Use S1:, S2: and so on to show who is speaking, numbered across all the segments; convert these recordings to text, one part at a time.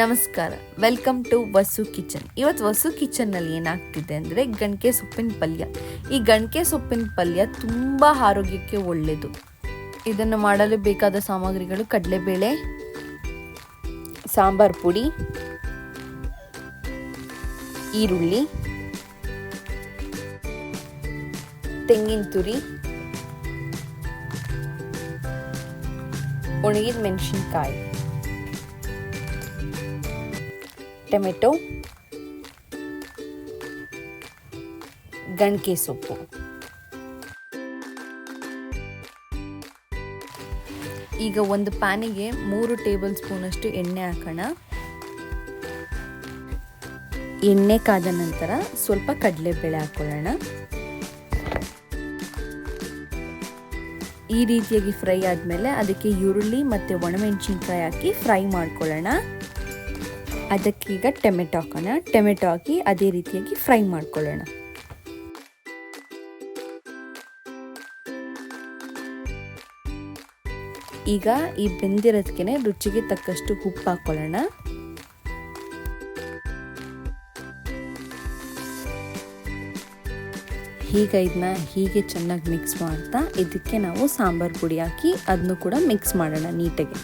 S1: ನಮಸ್ಕಾರ. Welcome to Vasu kitchen ಇವತ್ತು ವಸು ಕಿಚನ್ನಲ್ಲಿ ಏನಾಗ್ತಿದೆ ಅಂದರೆ ಗಣಕೆ ಸೊಪ್ಪಿನ ಪಲ್ಯ. ಈ ಗಣಕೆ ಸೊಪ್ಪಿನ ಪಲ್ಯ ತುಂಬ ಆರೋಗ್ಯಕ್ಕೆ ಒಳ್ಳೆಯದು ಇದನ್ನು ಮಾಡಲು ಬೇಕಾದ ಸಾಮಗ್ರಿಗಳು ಕಡಲೆಬೇಳೆ, ಸಾಂಬಾರ್ ಪುಡಿ, ಈರುಳ್ಳಿ, ತೆಂಗಿನ ತುರಿ, ಒಣಗಿದ ಮೆಣಸಿನ್ಕಾಯಿ. ಟೊಮೆಟೊ ಗಣಕೆ ಸೊಪ್ಪು. ಈಗ ಒಂದು ಪ್ಯಾನಿಗೆ ಮೂರು ಟೇಬಲ್ ಸ್ಪೂನಷ್ಟು ಎಣ್ಣೆ ಹಾಕೋಣ. ಎಣ್ಣೆ ಕಾದ ನಂತರ ಸ್ವಲ್ಪ ಕಡಲೆಬೇಳೆ ಹಾಕೊಳ್ಳೋಣ. ಈ ರೀತಿಯಾಗಿ ಫ್ರೈ ಆದಮೇಲೆ ಅದಕ್ಕೆ ಈರುಳ್ಳಿ ಮತ್ತು ಒಣಮೆಣಸಿನ್ಕಾಯಿ ಹಾಕಿ ಫ್ರೈ ಮಾಡ್ಕೊಳ್ಳೋಣ. ಅದಕ್ಕೀಗ ಟೊಮೆಟೊ ಹಾಕೋಣ. ಟೊಮೆಟೊ ಹಾಕಿ ಅದೇ ರೀತಿಯಾಗಿ ಫ್ರೈ ಮಾಡ್ಕೊಳ್ಳೋಣ. ಈಗ ಈ ಬೆಂದಿರೋದಕ್ಕೆ ರುಚಿಗೆ ತಕ್ಕಷ್ಟು ಉಪ್ಪು ಹಾಕೊಳ್ಳೋಣ. ಈಗ ಇದನ್ನ ಹೀಗೆ ಚೆನ್ನಾಗಿ ಮಿಕ್ಸ್ ಮಾಡ್ತಾ ಇದಕ್ಕೆ ನಾವು ಸಾಂಬಾರು ಪುಡಿ ಹಾಕಿ ಅದನ್ನು ಕೂಡ ಮಿಕ್ಸ್ ಮಾಡೋಣ ನೀಟಾಗಿ.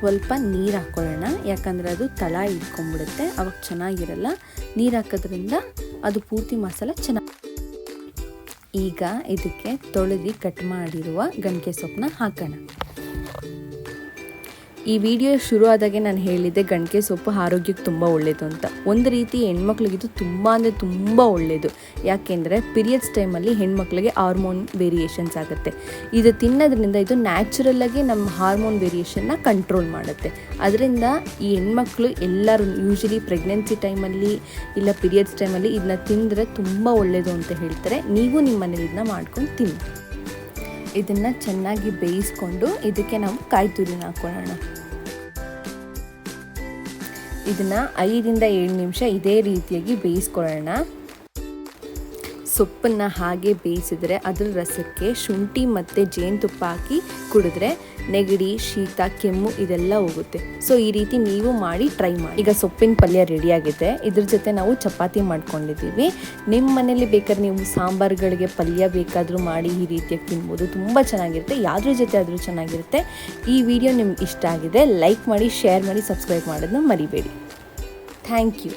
S1: ಸ್ವಲ್ಪ ನೀರು ಹಾಕ್ಕೊಳ್ಳೋಣ ಯಾಕಂದರೆ ಅದು ತಳ ಇಟ್ಕೊಂಡ್ಬಿಡುತ್ತೆ, ಅವಾಗ ಚೆನ್ನಾಗಿರಲ್ಲ. ನೀರು ಹಾಕೋದ್ರಿಂದ ಅದು ಪೂರ್ತಿ ಮಸಾಲ ಚೆನ್ನಾಗಿ ಈಗ ಇದಕ್ಕೆ ತೊಳೆದು ಕಟ್ ಮಾಡಿರುವ ಗಂಟೆ ಸೊಪ್ಪನ್ನ ಹಾಕೋಣ. ಈ ವಿಡಿಯೋ ಶುರು ಆದಾಗೆ ನಾನು ಹೇಳಿದ್ದೆ ಗಣಕೆ ಸೊಪ್ಪು ಆರೋಗ್ಯಕ್ಕೆ ತುಂಬ ಒಳ್ಳೆಯದು ಅಂತ. ಒಂದು ರೀತಿ ಹೆಣ್ಮಕ್ಳಿಗಿದು ತುಂಬ ಅಂದರೆ ತುಂಬ ಒಳ್ಳೆಯದು ಯಾಕೆಂದರೆ ಪೀರಿಯಡ್ಸ್ ಟೈಮಲ್ಲಿ ಹೆಣ್ಮಕ್ಳಿಗೆ ಹಾರ್ಮೋನ್ ವೇರಿಯೇಷನ್ಸ್ ಆಗುತ್ತೆ. ಇದು ತಿನ್ನೋದ್ರಿಂದ ಇದು ನ್ಯಾಚುರಲ್ಲಾಗಿ ನಮ್ಮ ಹಾರ್ಮೋನ್ ವೇರಿಯೇಷನ್ನ ಕಂಟ್ರೋಲ್ ಮಾಡುತ್ತೆ. ಅದರಿಂದ ಈ ಹೆಣ್ಮಕ್ಳು ಎಲ್ಲರೂ ಯೂಶಲಿ ಪ್ರೆಗ್ನೆನ್ಸಿ ಟೈಮಲ್ಲಿ ಇಲ್ಲ ಪೀರಿಯಡ್ಸ್ ಟೈಮಲ್ಲಿ ಇದನ್ನ ತಿಂದರೆ ತುಂಬ ಒಳ್ಳೆಯದು ಅಂತ ಹೇಳ್ತಾರೆ. ನೀವು ನಿಮ್ಮ ಮನೇಲಿ ಇದನ್ನ ಮಾಡ್ಕೊಂಡು ತಿನ್ನಿ. ಇದನ್ನು ಚೆನ್ನಾಗಿ ಬೇಯಿಸ್ಕೊಂಡು ಇದಕ್ಕೆ ನಾವು ಕಾಯಿ ತುರಿನ ಹಾಕೊಳ್ಳೋಣ ಇದನ್ನು ಐದರಿಂದ ಏಳು ನಿಮಿಷ ಇದೇ ರೀತಿಯಾಗಿ ಬೇಯಿಸ್ಕೊಳ್ಳೋಣ. ಸೊಪ್ಪನ್ನು ಹಾಗೆ ಬೇಯಿಸಿದರೆ ಅದ್ರ ರಸಕ್ಕೆ ಶುಂಠಿ ಮತ್ತು ಜೇನುತುಪ್ಪ ಹಾಕಿ ಕುಡಿದ್ರೆ ನೆಗಡಿ, ಶೀತ, ಕೆಮ್ಮು ಇದೆಲ್ಲ ಹೋಗುತ್ತೆ. ಸೊ ಈ ರೀತಿ ನೀವು ಮಾಡಿ ಟ್ರೈ ಮಾಡಿ. ಈಗ ಸೊಪ್ಪಿನ ಪಲ್ಯ ರೆಡಿಯಾಗಿದೆ ಇದ್ರ ಜೊತೆ ನಾವು ಚಪಾತಿ ಮಾಡ್ಕೊಂಡಿದ್ದೀವಿ. ನಿಮ್ಮ ಮನೇಲಿ ಬೇಕಾದ್ರೆ ನೀವು ಸಾಂಬಾರುಗಳಿಗೆ ಪಲ್ಯ ಬೇಕಾದರೂ ಮಾಡಿ ಈ ರೀತಿಯಾಗಿ ತಿನ್ಬೋದು. ತುಂಬ ಚೆನ್ನಾಗಿರುತ್ತೆ. ಯಾವ್ದ್ರ ಜೊತೆ ಆದರೂ ಚೆನ್ನಾಗಿರುತ್ತೆ. ಈ ವಿಡಿಯೋ ನಿಮ್ಗೆ ಇಷ್ಟ ಆಗಿದೆ ಲೈಕ್ ಮಾಡಿ ಶೇರ್ ಮಾಡಿ ಸಬ್ಸ್ಕ್ರೈಬ್ ಮಾಡೋದನ್ನ ಮರಿಬೇಡಿ. Thank you